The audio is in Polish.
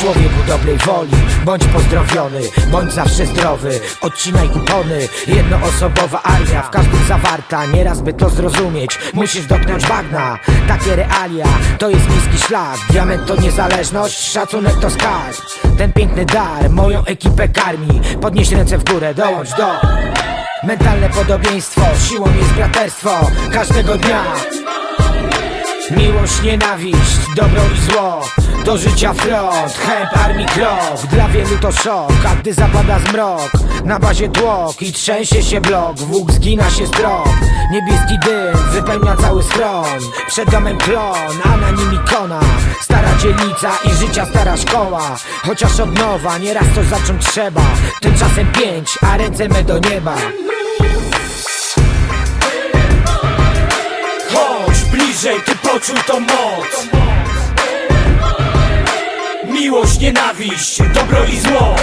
Człowieku dobrej woli, bądź pozdrowiony Bądź zawsze zdrowy, odcinaj kupony Jednoosobowa armia, w każdym zawarta Nieraz by to zrozumieć, musisz dotknąć bagna Takie realia, to jest niski szlak Diament to niezależność, szacunek to skarb. Ten piękny dar, moją ekipę karmi. Podnieś ręce w górę, dołącz do Mentalne podobieństwo, siłą jest braterstwo Każdego dnia Miłość, nienawiść, dobro i zło. Do życia front, chęb armii krok Dla wielu to szok, a gdy zapada zmrok Na bazie tłok i trzęsie się blok. Włók zgina się strop Niebieski dym wypełnia cały schron Przed domem klon, a na nim ikona. Stara dzielnica i życia stara szkoła. Chociaż od nowa, nieraz coś zacząć trzeba. Tymczasem pięć, a ręce me do nieba. Chodź bliżej, ty poczuj tą moc. Miłość, nienawiść, dobro i zło